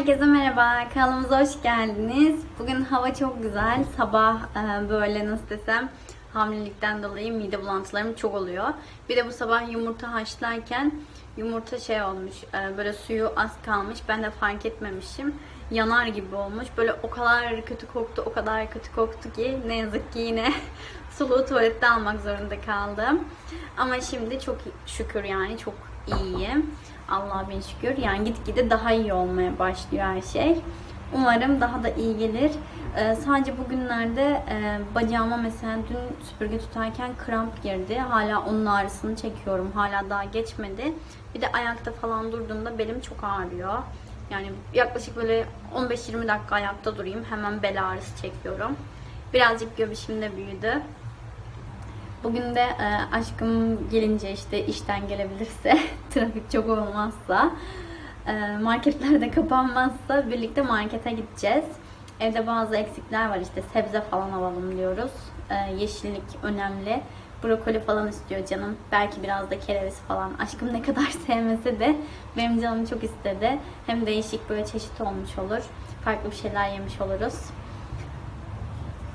Herkese merhaba, kanalımıza hoş geldiniz. Bugün hava çok güzel. Sabah e, böyle nasıl desem hamilelikten dolayı mide bulantılarım çok oluyor. Bir de bu sabah yumurta haşlarken yumurta şey olmuş, e, böyle suyu az kalmış. Ben de fark etmemişim. Yanar gibi olmuş. Böyle o kadar kötü koktu, o kadar kötü koktu ki ne yazık ki yine suluğu tuvalette almak zorunda kaldım. Ama şimdi çok şükür yani çok iyiyim. Allah'a bin şükür. Yani gitgide daha iyi olmaya başlıyor her şey. Umarım daha da iyi gelir. Ee, sadece bugünlerde e, bacağıma mesela dün süpürge tutarken kramp girdi. Hala onun ağrısını çekiyorum. Hala daha geçmedi. Bir de ayakta falan durduğumda belim çok ağrıyor. Yani yaklaşık böyle 15-20 dakika ayakta durayım. Hemen bel ağrısı çekiyorum. Birazcık göbüşüm de büyüdü. Bugün de e, aşkım gelince işte işten gelebilirse, trafik çok olmazsa, e, marketler de kapanmazsa birlikte markete gideceğiz. Evde bazı eksikler var işte sebze falan alalım diyoruz. E, yeşillik önemli. Brokoli falan istiyor canım. Belki biraz da kereviz falan. Aşkım ne kadar sevmese de benim canım çok istedi. Hem değişik böyle çeşit olmuş olur. Farklı bir şeyler yemiş oluruz.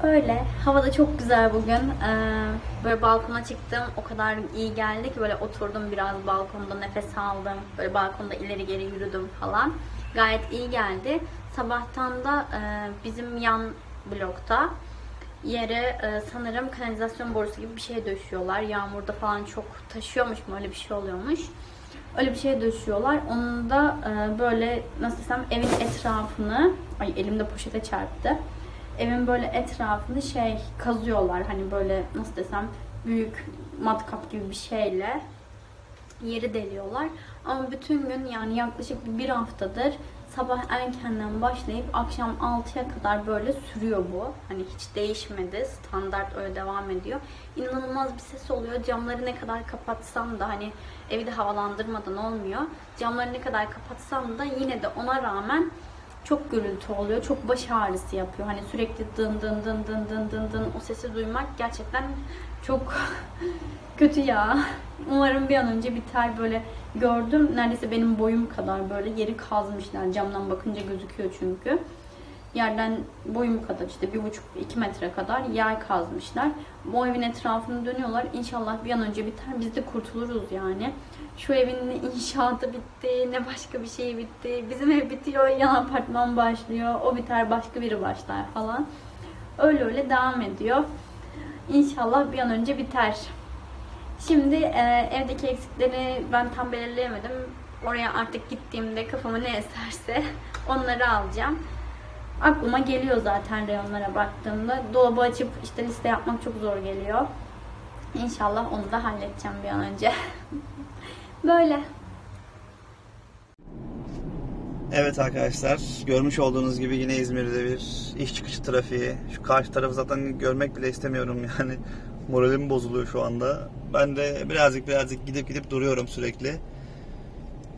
Öyle. Hava da çok güzel bugün. Ee, böyle balkona çıktım. O kadar iyi geldi ki böyle oturdum biraz balkonda nefes aldım. Böyle balkonda ileri geri yürüdüm falan. Gayet iyi geldi. Sabahtan da e, bizim yan blokta yere e, sanırım kanalizasyon borusu gibi bir şey döşüyorlar. Yağmurda falan çok taşıyormuş mu öyle bir şey oluyormuş. Öyle bir şey döşüyorlar. Onun da e, böyle nasıl desem evin etrafını ay elimde poşete çarptı evin böyle etrafını şey kazıyorlar. Hani böyle nasıl desem büyük matkap gibi bir şeyle yeri deliyorlar. Ama bütün gün yani yaklaşık bir haftadır sabah erkenden başlayıp akşam 6'ya kadar böyle sürüyor bu. Hani hiç değişmedi. Standart öyle devam ediyor. İnanılmaz bir ses oluyor. Camları ne kadar kapatsam da hani evi de havalandırmadan olmuyor. Camları ne kadar kapatsam da yine de ona rağmen çok gürültü oluyor. Çok baş ağrısı yapıyor. Hani sürekli dın dın dın dın dın dın dın o sesi duymak gerçekten çok kötü ya. Umarım bir an önce biter böyle gördüm. Neredeyse benim boyum kadar böyle yeri kazmışlar. Camdan bakınca gözüküyor çünkü. Yerden boyum kadar işte bir buçuk iki metre kadar yer kazmışlar. Bu evin etrafını dönüyorlar. İnşallah bir an önce biter. Biz de kurtuluruz yani. Şu evin ne inşaatı bitti, ne başka bir şey bitti. Bizim ev bitiyor, yan apartman başlıyor. O biter, başka biri başlar falan. Öyle öyle devam ediyor. İnşallah bir an önce biter. Şimdi e, evdeki eksikleri ben tam belirleyemedim. Oraya artık gittiğimde kafama ne eserse onları alacağım. Aklıma geliyor zaten reyonlara baktığımda. Dolabı açıp işte liste yapmak çok zor geliyor. İnşallah onu da halledeceğim bir an önce. Böyle. Evet arkadaşlar, görmüş olduğunuz gibi yine İzmir'de bir iş çıkışı trafiği. Şu karşı tarafı zaten görmek bile istemiyorum yani. Moralim bozuluyor şu anda. Ben de birazcık birazcık gidip gidip duruyorum sürekli.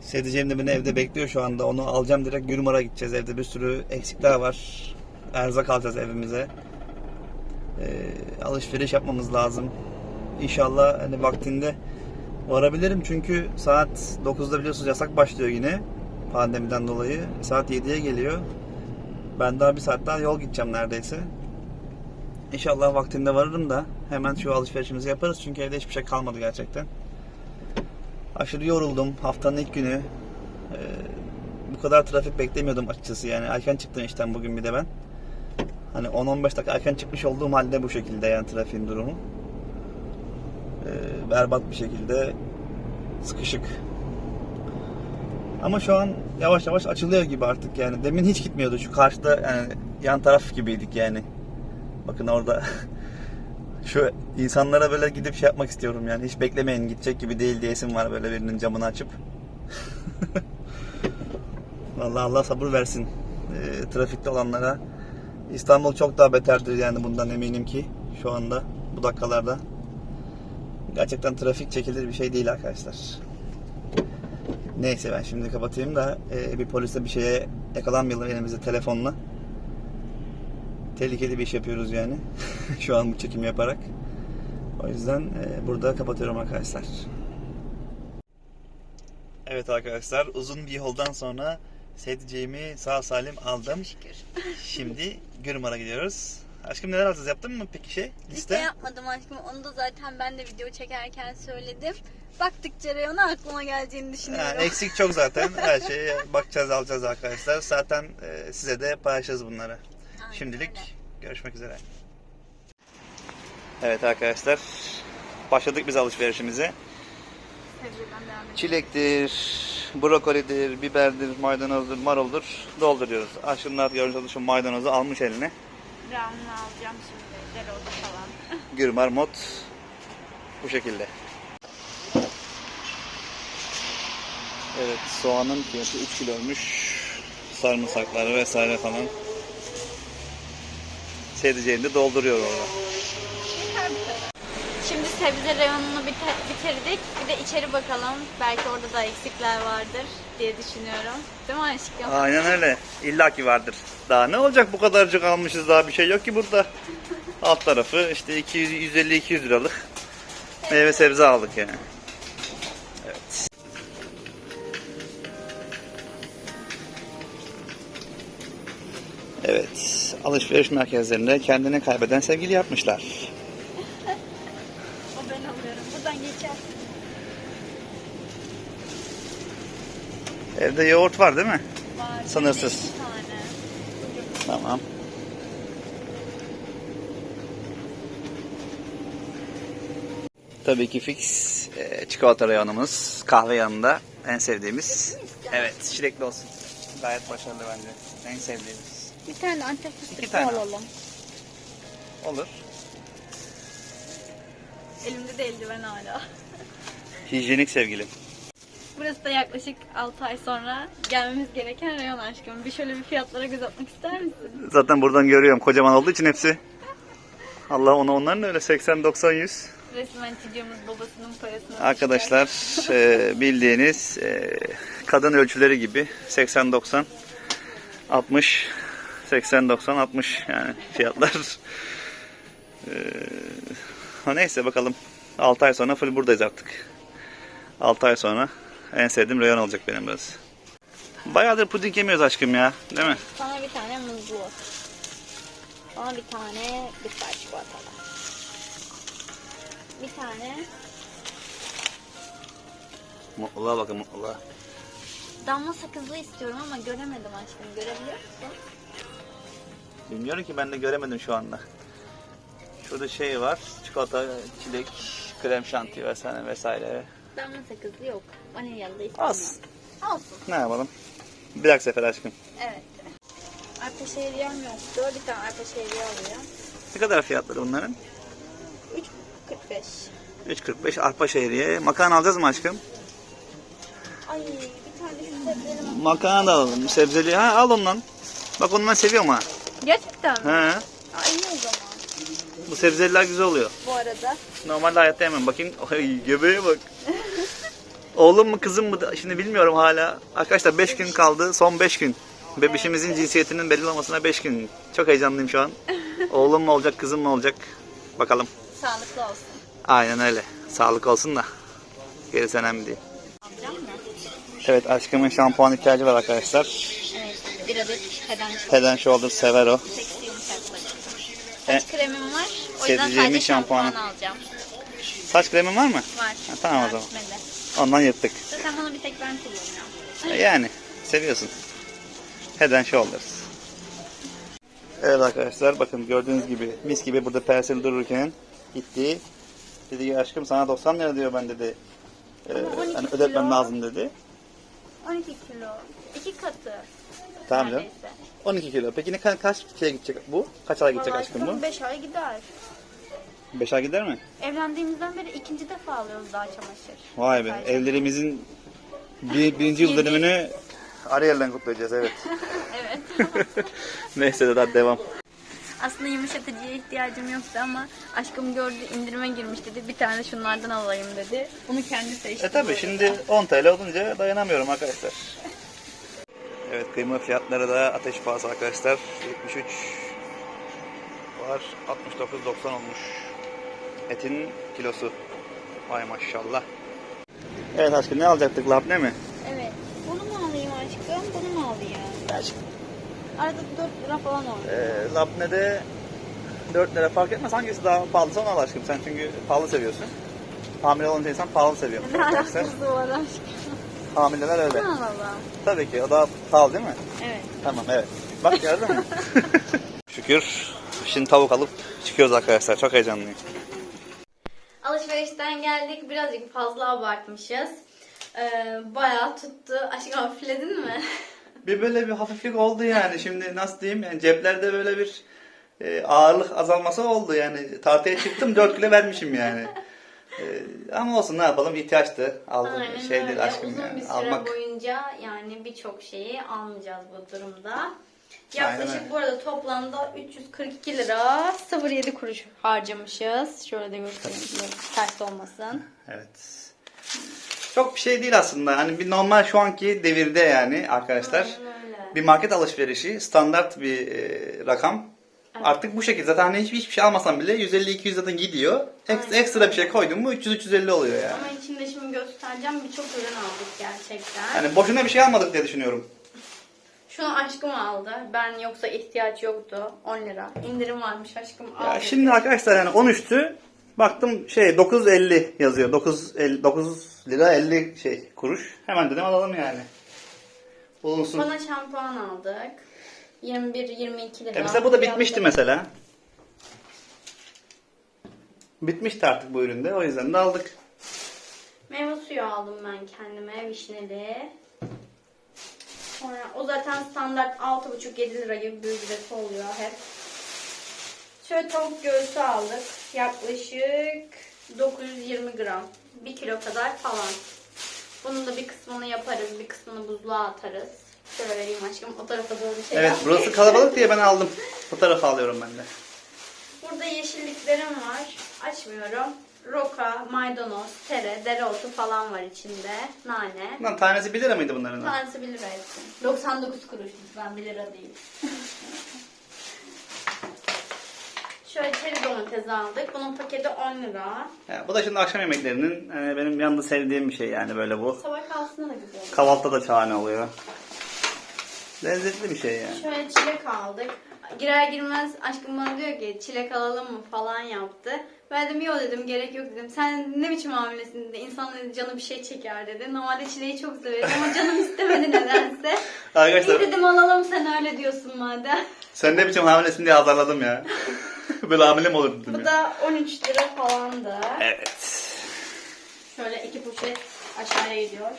Sedicem de beni evde bekliyor şu anda. Onu alacağım direkt Gürmar'a gideceğiz. Evde bir sürü eksikler var. Erzak alacağız evimize. Ee, alışveriş yapmamız lazım. İnşallah hani vaktinde varabilirim çünkü saat 9'da biliyorsunuz yasak başlıyor yine pandemiden dolayı. Saat 7'ye geliyor. Ben daha bir saat daha yol gideceğim neredeyse. İnşallah vaktinde varırım da hemen şu alışverişimizi yaparız çünkü evde hiçbir şey kalmadı gerçekten. Aşırı yoruldum haftanın ilk günü. Ee, bu kadar trafik beklemiyordum açıkçası yani erken çıktım işten bugün bir de ben. Hani 10-15 dakika erken çıkmış olduğum halde bu şekilde yani trafiğin durumu. Ee, berbat bir şekilde sıkışık. Ama şu an yavaş yavaş açılıyor gibi artık yani. Demin hiç gitmiyordu şu karşıda yani yan taraf gibiydik yani. Bakın orada şu insanlara böyle gidip şey yapmak istiyorum yani. Hiç beklemeyin gidecek gibi değil diyesim var böyle birinin camını açıp. Vallahi Allah sabır versin e, trafikte olanlara. İstanbul çok daha beterdir yani bundan eminim ki şu anda bu dakikalarda. Gerçekten trafik çekilir bir şey değil arkadaşlar. Neyse ben şimdi kapatayım da e, bir polise bir şeye yakalanmayalım elimizde telefonla. Tehlikeli bir iş yapıyoruz yani. Şu an bu çekim yaparak. O yüzden e, burada kapatıyorum arkadaşlar. Evet arkadaşlar uzun bir yoldan sonra Sevdiceğimi sağ salim aldım. Şükür. Şimdi Gürmar'a gidiyoruz. Aşkım neler alacağız? Yaptın mı peki şey? Liste Liste? yapmadım aşkım. Onu da zaten ben de video çekerken söyledim. Baktıkça reyona aklıma geleceğini düşünüyorum. eksik çok zaten. Her şeye bakacağız alacağız arkadaşlar. Zaten e, size de paylaşacağız bunları. Aynen Şimdilik öyle. görüşmek üzere. Evet arkadaşlar. Başladık biz alışverişimize. Çilektir, brokolidir, biberdir, maydanozdur, maruldur dolduruyoruz. Aşkımlar görmüş şu maydanozu almış eline. Brown'unu alacağım şimdi. Dereotu falan. Gürmar mod bu şekilde. Evet soğanın fiyatı 3 kiloymuş. Sarımsakları vesaire falan. Sevdiceğini de dolduruyor orada. Şimdi sebze reyonunu bitirdik. Bir de içeri bakalım. Belki orada da eksikler vardır diye düşünüyorum. Değil mi aşkım? Aynen öyle. İlla ki vardır. Daha ne olacak bu kadarcık almışız daha bir şey yok ki burada. Alt tarafı işte 200 150-200 liralık meyve sebze aldık yani. Evet. Evet. Alışveriş merkezlerinde kendini kaybeden sevgili yapmışlar. O ben alıyorum. Buradan geçer. Evde yoğurt var değil mi? Var. Sınırsız. Bir tane. Tamam. Tabii ki fix e, çikolata reyonumuz. Kahve yanında en sevdiğimiz. Evet, çilekli olsun. Gayet başarılı bence. En sevdiğimiz. Bir tane antep fıstıklı tane. alalım. Olur. Elimde de eldiven hala. Hijyenik sevgilim. Burası da yaklaşık 6 ay sonra gelmemiz gereken reyon aşkım. Bir şöyle bir fiyatlara göz atmak ister misin? Zaten buradan görüyorum kocaman olduğu için hepsi. Allah ona onların öyle 80 90 100. Resmen çocuğumuz babasının parasını Arkadaşlar e, bildiğiniz e, kadın ölçüleri gibi 80 90 60 80 90 60 yani fiyatlar. E, ha neyse bakalım 6 ay sonra full buradayız artık. 6 ay sonra en sevdiğim reyon olacak benim burası. Bayağıdır puding yemiyoruz aşkım ya değil mi? Sana bir tane muzlu. Bana bir tane bitter çikolatalı. Bir tane Mutluluğa bakın mutluluğa. damla sakızlı istiyorum ama göremedim aşkım. Görebiliyor musun? Bilmiyorum ki ben de göremedim şu anda. Şurada şey var. Çikolata, çilek, krem şanti vesaire vesaire. Damla sakızlı yok. Vanilyalı da istemiyorum. Az. Olsun. Ne yapalım? Bir dahaki sefer aşkım. Evet. Arpa şehriyem yoktu. Bir tane arpa şehriye alayım. Ne kadar fiyatları bunların? 3.45. 3.45 arpa şehriye. Makarna alacağız mı aşkım? Ay bir tane şu sebzeli Makarna da alalım. Sebzeli. Ha al ondan. Bak onu ben seviyorum ha. Gerçekten mi? He. Ay iyi o zaman. Bu sebzeliler güzel oluyor. Bu arada Normalde hayatta yemem. Bakayım. Ay göbeğe bak. Oğlum mu kızım mı da- şimdi bilmiyorum hala. Arkadaşlar 5 gün kaldı. Son 5 gün. Bebişimizin cinsiyetinin belli olmasına 5 gün. Çok heyecanlıyım şu an. Oğlum mu olacak, kızım mı olacak? Bakalım. sağlıklı olsun. Aynen öyle. Sağlık olsun da. Gerisi önemli değil. Evet aşkımın şampuan ihtiyacı var arkadaşlar. Evet. Bir adet and Head and Shoulder sever o. Seksi. E, Saç kremim var. O yüzden sevdiceğimin sadece şampuan şampuanı. alacağım. Saç kremin var mı? Var. Ha, tamam o zaman. bitmedi. Ondan yırttık. Zaten bunu bir tek ben kullanıyorum. E, Yani seviyorsun. Head and Shoulders. Evet arkadaşlar bakın gördüğünüz gibi mis gibi burada persil dururken gitti. Dedi ki aşkım sana 90 lira diyor ben dedi. Ee, Ama 12 hani ödetmem lazım dedi. 12 kilo. İki katı. Tamam canım. neredeyse. 12 kilo. Peki ne ka- kaç şeye gidecek bu? Kaç ay gidecek aşkım bu? 5 ay gider. 5 ay gider mi? Evlendiğimizden beri ikinci defa alıyoruz daha çamaşır. Vay be. Sadece. Evlerimizin bir, birinci yıl dönümünü Ariel'den kutlayacağız evet. Evet. Neyse de daha devam. Aslında yumuşatıcıya ihtiyacım yoktu ama aşkım gördü indirime girmiş dedi. Bir tane şunlardan alayım dedi. Bunu kendi seçti. E tabi şimdi arada. 10 TL olunca dayanamıyorum arkadaşlar. Evet kıyma fiyatları da ateş pahası arkadaşlar. 73 var 69.90 olmuş. Etin kilosu. Vay maşallah. Evet aşkım ne alacaktık labne mi? Evet. Bunu mu alayım aşkım? Bunu mu alayım? aşkım. Arada 4 lira falan oldu. Ee, Labne'de 4 lira fark etmez. Hangisi daha pahalısa onu al aşkım. Sen çünkü pahalı seviyorsun. Hamile olunca insan pahalı seviyor. Ne alakası var aşkım? Hamileler öyle. Allah Allah. Tabii ki o daha pahalı değil mi? Evet. Tamam evet. Bak gördün mü? Şükür. Şimdi tavuk alıp çıkıyoruz arkadaşlar. Çok heyecanlıyım. Alışverişten geldik. Birazcık fazla abartmışız. Ee, bayağı tuttu. Aşkım hafifledin mi? Bir böyle bir hafiflik oldu yani. Şimdi nasıl diyeyim yani ceplerde böyle bir e, ağırlık azalması oldu yani. Tartıya çıktım 4 kilo vermişim yani. E, ama olsun ne yapalım ihtiyaçtı. Aldım Aynen şey değil öyle. aşkım Uzun yani. bir süre Almak boyunca yani birçok şeyi almayacağız bu durumda. Aynen Yaklaşık öyle. bu arada toplamda 342 lira 07 kuruş harcamışız. Şöyle de göstereyim. Ters olmasın. evet. Çok bir şey değil aslında. Hani bir normal şu anki devirde yani arkadaşlar. Aynen. Bir market alışverişi standart bir e, rakam. Artık bu şekilde zaten hani hiçbir, hiçbir şey almasan bile 150-200 zaten gidiyor. Ek- Aynen. ekstra bir şey koydun mu 300-350 oluyor yani. Ama içinde şimdi göstereceğim birçok ürün aldık gerçekten. Hani boşuna bir şey almadık diye düşünüyorum. Şunu aşkım aldı. Ben yoksa ihtiyaç yoktu. 10 lira. İndirim varmış aşkım Ya aldı. şimdi arkadaşlar yani 13'tü. Baktım şey 9.50 yazıyor. 9 9 lira 50 şey kuruş. Hemen dedim alalım yani. Bulunsun. Bana şampuan aldık. 21-22 lira. E mesela bu da bitmişti mesela. Bitmişti artık bu üründe. O yüzden de aldık. Meyve suyu aldım ben kendime vişneli. Sonra o zaten standart 6,5-7 lira gibi bir ücreti oluyor hep. Şöyle tavuk göğsü aldık. Yaklaşık 920 gram. 1 kilo kadar falan. Bunun da bir kısmını yaparız, bir kısmını buzluğa atarız. Şöyle vereyim aşkım o tarafa doğru şey Evet yap. burası kalabalık diye ben aldım. Fotoğraf alıyorum ben de. Burada yeşilliklerim var. Açmıyorum. Roka, maydanoz, tere, dereotu falan var içinde. Nane. Lan tanesi 1 lira mıydı bunların? Tanesi 1 lira etsin. 99 kuruş lütfen 1 lira değil. Şöyle çeri domates aldık. Bunun paketi 10 lira. Ya, bu da şimdi akşam yemeklerinin e, benim yanında sevdiğim bir şey yani böyle bu. Sabah kahvaltısında da güzel oluyor. Kahvaltıda da şahane oluyor. Lezzetli bir şey yani. Şöyle çilek aldık. Girer girmez aşkım bana diyor ki çilek alalım mı falan yaptı. Ben dedim yok dedim gerek yok dedim. Sen ne biçim hamilesin dedi. İnsan dedi canı bir şey çeker dedi. Normalde çileği çok severim ama canım istemedi nedense. İyi Arkadaşlar dedim alalım sen öyle diyorsun madem. sen ne biçim hamilesin diye azarladım ya. böyle hamile mi olur dedim Bu ya. da 13 lira falandı. Evet. Şöyle iki poşet aşağıya gidiyor.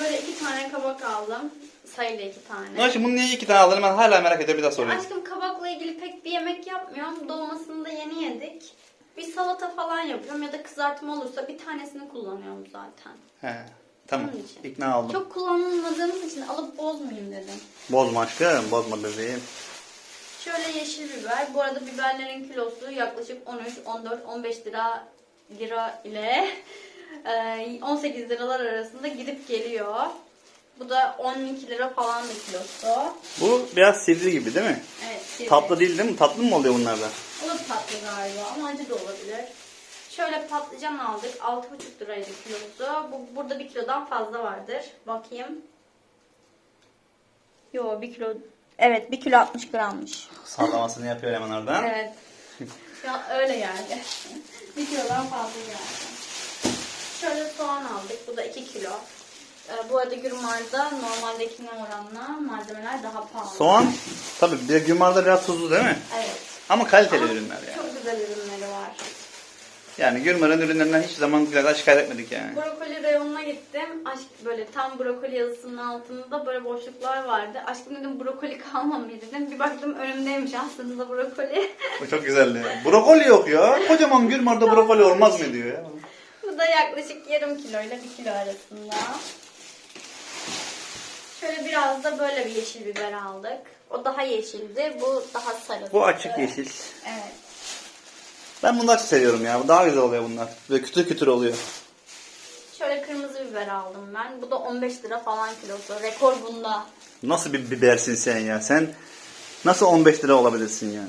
Böyle iki tane kabak aldım. Sayılı iki tane. Şimdi bunu niye iki tane aldın ben hala merak ediyorum bir daha soruyorum. Aşkım kabakla ilgili pek bir yemek yapmıyorum. Dolmasını da yeni yedik. Bir salata falan yapıyorum ya da kızartma olursa bir tanesini kullanıyorum zaten. He, tamam Onun için. ikna oldum. Çok kullanılmadığımız için alıp bozmayayım dedim. Bozma aşkım bozma bebeğim. Şöyle yeşil biber. Bu arada biberlerin kilosu yaklaşık 13, 14, 15 lira lira ile e, 18 liralar arasında gidip geliyor. Bu da 12 lira falan da kilosu. Bu biraz sivri gibi değil mi? Evet. sivri. Tatlı değil değil mi? Tatlı mı oluyor bunlarda? O da tatlı galiba ama acı da olabilir. Şöyle patlıcan aldık. 6,5 liraydı kilosu. Bu, burada 1 kilodan fazla vardır. Bakayım. Yo 1 kilo. Evet 1 kilo 60 grammış. Sallamasını yapıyor hemen oradan. Evet. An öyle geldi. 1 kilodan fazla geldi. Şöyle soğan aldık. Bu da 2 kilo. Ee, bu arada Gürmar'da normaldekine oranla malzemeler daha pahalı. Soğan tabii bir de Gümar'da biraz tuzlu değil mi? Evet. Ama kaliteli Ama ürünler yani. Çok güzel ürünleri var. Yani Gürmar'ın ürünlerinden hiçbir zaman güzel şikayet etmedik yani. Brokoli reyonuna gittim. Aşk böyle tam brokoli yazısının altında böyle boşluklar vardı. Aşkım dedim brokoli kalmamış dedim. Bir baktım önümdeymiş aslında brokoli. Bu çok güzeldi. Brokoli yok ya. Kocaman Gürmar'da brokoli olmaz mı diyor ya. Bu da yaklaşık yarım kilo ile bir kilo arasında. Şöyle biraz da böyle bir yeşil biber aldık. O daha yeşildi. Bu daha sarı. Bu açık yeşil. Evet. Ben bunları seviyorum ya. Daha güzel oluyor bunlar. Böyle kütür kütür oluyor. Şöyle kırmızı biber aldım ben. Bu da 15 lira falan kilosu. Rekor bunda. Nasıl bir bibersin sen ya? Sen nasıl 15 lira olabilirsin ya?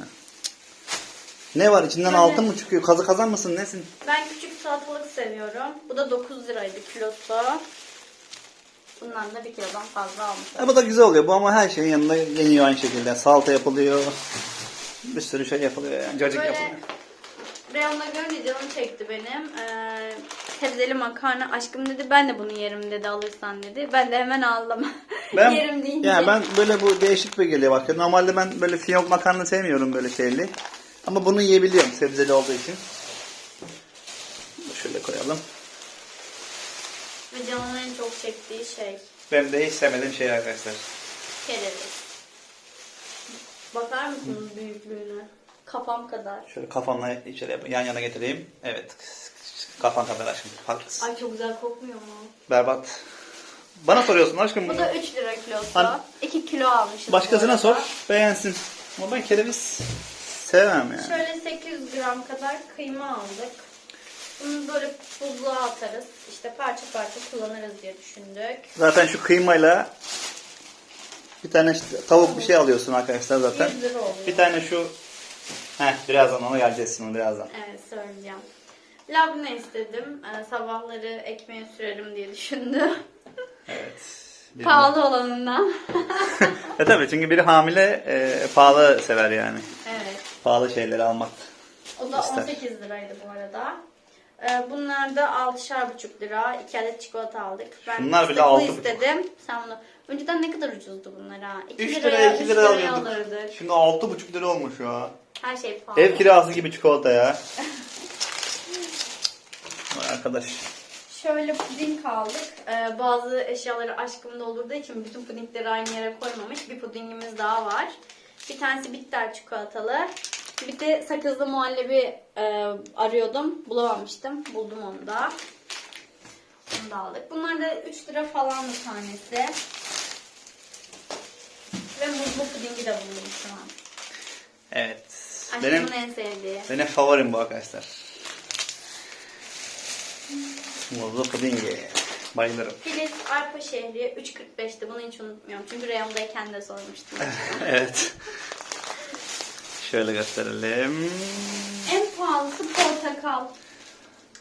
Ne var içinden Böyle- altın mı çıkıyor? Kazı kazan mısın nesin? Ben küçük salatalık seviyorum. Bu da 9 liraydı kilosu. Bundan da bir kilodan fazla almış. E, bu da güzel oluyor. Bu ama her şeyin yanında yeniyor aynı şekilde. Salata yapılıyor. Bir sürü şey yapılıyor yani. Cacık Böyle yapılıyor. reyonda görünce canım çekti benim. Ee, sebzeli makarna aşkım dedi ben de bunu yerim dedi alırsan dedi. Ben de hemen aldım. Ben, yerim deyince. yani ben böyle bu değişik bir geliyor bak. Normalde ben böyle fiyonk makarna sevmiyorum böyle şeyli. Ama bunu yiyebiliyorum sebzeli olduğu için. Şöyle koyalım. Ve canımın en çok çektiği şey Benim de hiç sevmediğim şey arkadaşlar. kereviz. Bakar mısınız büyüklüğüne? Kafam kadar. Şöyle kafamla içeri yap- yan yana getireyim. Evet. Kafan kadar aşkım. Haklısın. Ay çok güzel kokmuyor mu? Berbat. Bana soruyorsun aşkım Bu bunu. da 3 lira kilosu. Hani- 2 kilo almışız. bu Başkasına arada. sor. Beğensin. Ama ben kereviz sevmem yani. Şöyle 800 gram kadar kıyma aldık. Bunu böyle buzluğa atarız. İşte parça parça kullanırız diye düşündük. Zaten şu kıymayla bir tane işte tavuk bir şey alıyorsun arkadaşlar zaten. 100 lira oluyor. Bir tane şu Heh, birazdan ona geleceğiz şimdi birazdan. Evet söyleyeceğim. Labne istedim. Ee, sabahları ekmeğe sürerim diye düşündüm. Evet. Bir- Pahalı olanından. E tabii çünkü biri hamile e, pahalı sever yani. evet. Pahalı şeyleri almak. O da İster. 18 liraydı bu arada. Ee, bunlar da 6,5 lira. 2 adet çikolata aldık. Ben Bunlar bile fıstıklı 6,5. istedim. Sen bunu... Önceden ne kadar ucuzdu bunlar ha? 2 3 liraya, liraya 2 3 lira liraya alıyorduk. alırdık. Şimdi 6,5 lira olmuş ya. Her şey pahalı. Ev kirası gibi çikolata ya. Arkadaş. Şöyle puding aldık. Ee, bazı eşyaları aşkımda olduğu için bütün pudingleri aynı yere koymamış. Bir pudingimiz daha var. Bir tanesi bitter çikolatalı. Bir de sakızlı muhallebi e, arıyordum. Bulamamıştım. Buldum onu da. Onu da aldık. Bunlar da 3 lira falan bir tanesi. Ve muzlu pudingi de buldum şu an. Evet. Aşkımın Benim en sevdiği. benim favorim bu arkadaşlar. Muzlu pudingi. Bayılırım. Filiz Arpa Şehri 3.45'ti. Bunu hiç unutmuyorum. Çünkü reyondayken de sormuştum. evet. Şöyle gösterelim. En pahalısı portakal.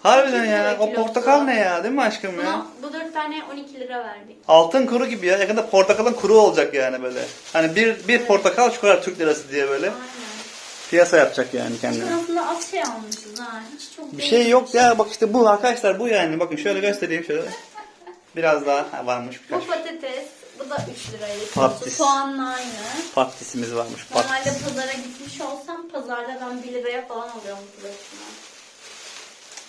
Harbiden ya. O portakal ne ya? Değil mi aşkım ya? Buna, bu dört tane 12 lira verdik. Altın kuru gibi ya. Yakında portakalın kuru olacak yani böyle. Hani bir bir portakal şu kadar Türk lirası diye böyle Aynen. piyasa yapacak yani kendine. Aslında az şey almışız ha. Hiç çok Bir değil. şey yok ya. Bak işte bu arkadaşlar bu yani. Bakın şöyle göstereyim şöyle. Biraz daha ha, varmış birkaç. Bu patates. Bu da 3 liraydı. kilosu. Patates. Soğanla aynı. Patatesimiz varmış. Normalde Patates. pazara gitmiş olsam pazarda ben 1 liraya falan alıyorum kilosunu.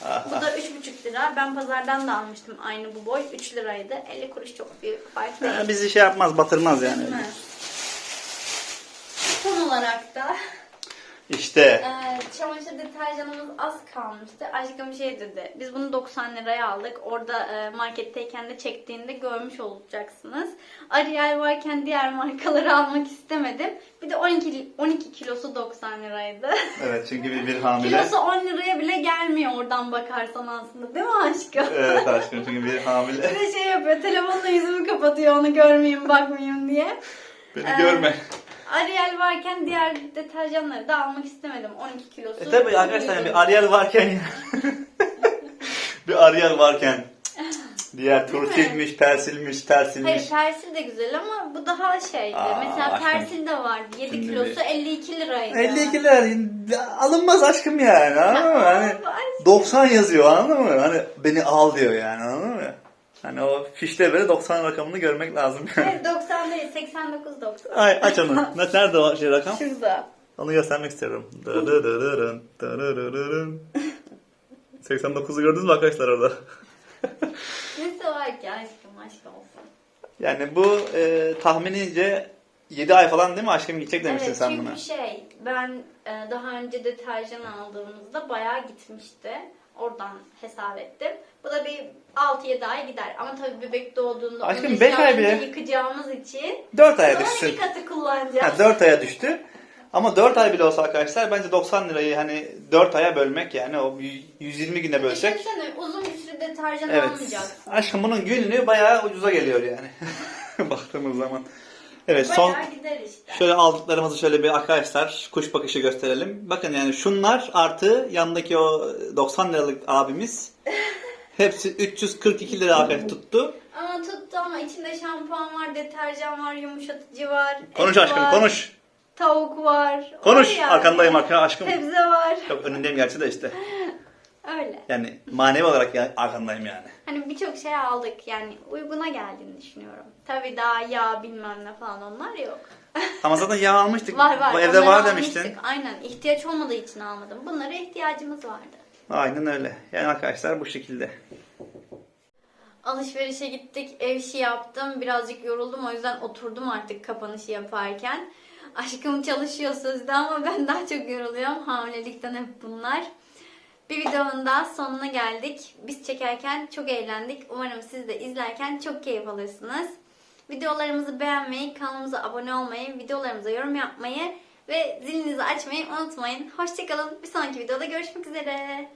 Ah, Bu da 3,5 lira. Ben pazardan da almıştım aynı bu boy. 3 liraydı. 50 kuruş çok büyük fark değil. Ha, bizi şey yapmaz, batırmaz yani. Son olarak da İşte. Ee, çamaşır deterjanımız az kalmıştı. Aşkım şey dedi. Biz bunu 90 liraya aldık. Orada e, marketteyken de çektiğinde görmüş olacaksınız. Ariel varken diğer markaları almak istemedim. Bir de 12 12 kilosu 90 liraydı. Evet çünkü bir, bir hamile. Kilosu 10 liraya bile gelmiyor oradan bakarsan aslında. Değil mi aşkım? Evet aşkım çünkü bir hamile. Bir de şey yapıyor. Telefonla yüzümü kapatıyor onu görmeyeyim bakmayayım diye. Beni Ee, görme. Ariel varken diğer deterjanları da almak istemedim. 12 kilosu. E tabi arkadaşlar uygun. bir Ariel varken bir Ariel varken diğer turşilmiş, persilmiş, tersilmiş. Hayır persil de güzel ama bu daha şeydi. Aa, Mesela aşkım. persil de vardı. 7 Şimdi kilosu bir- 52 liraydı. 52 lira alınmaz aşkım yani anladın mı? Hani Aşkım. 90 yazıyor anladın mı? Hani beni al diyor yani anladın mı? Hani o fişte böyle 90 rakamını görmek lazım. Hayır 90 değil 89.90. Ay aç onu. Ne- Nerede o şey rakam? Şurada. Onu göstermek istiyorum. Dırırırırın, dırırırırın. 89'u gördünüz mü arkadaşlar orada? Nesi var ki aşkım aşk olsun. Yani bu e, tahminince 7 ay falan değil mi aşkım gidecek demiştin Evet sen çünkü buna. şey ben e, daha önce deterjan aldığımızda bayağı gitmişti. Oradan hesap ettim. Bu da bir 6-7 ay gider. Ama tabii bebek doğduğunda Aşkım, onu beş ay bile- yıkacağımız için 4 aya düşsün. iki katı kullanacağız. Ha, 4 aya düştü. Ama 4 ay bile olsa arkadaşlar bence 90 lirayı hani 4 aya bölmek yani o y- 120 güne bölsek. Düşünsene uzun bir süre deterjan Evet. almayacaksın. Aşkım bunun günlüğü bayağı ucuza geliyor yani. Baktığımız zaman. Evet son Bayağı gider işte. Şöyle aldıklarımızı şöyle bir arkadaşlar kuş bakışı gösterelim. Bakın yani şunlar artı yanındaki o 90 liralık abimiz Hepsi 342 lira arkadaşlar tuttu. Ama tuttu ama içinde şampuan var, deterjan var, yumuşatıcı var. Konuş et aşkım var, konuş. Tavuk var. Konuş. Var yani. Arkandayım arkadaşlar aşkım. Sebze var. Yok önündeyim gerçi de işte. Öyle. Yani manevi olarak ya, arkandayım yani. Hani birçok şey aldık yani uyguna geldiğini düşünüyorum. Tabii daha yağ bilmem ne falan onlar yok. Ama zaten yağ almıştık. var var. Bu evde onları var almıştık. demiştin. Aynen ihtiyaç olmadığı için almadım. Bunlara ihtiyacımız vardı. Aynen öyle. Yani arkadaşlar bu şekilde. Alışverişe gittik, ev işi yaptım. Birazcık yoruldum o yüzden oturdum artık kapanışı yaparken. Aşkım çalışıyor sözde ama ben daha çok yoruluyorum. Hamilelikten hep bunlar. Bir videonun daha sonuna geldik. Biz çekerken çok eğlendik. Umarım siz de izlerken çok keyif alırsınız. Videolarımızı beğenmeyi, kanalımıza abone olmayı, videolarımıza yorum yapmayı ve zilinizi açmayı unutmayın. Hoşçakalın. Bir sonraki videoda görüşmek üzere.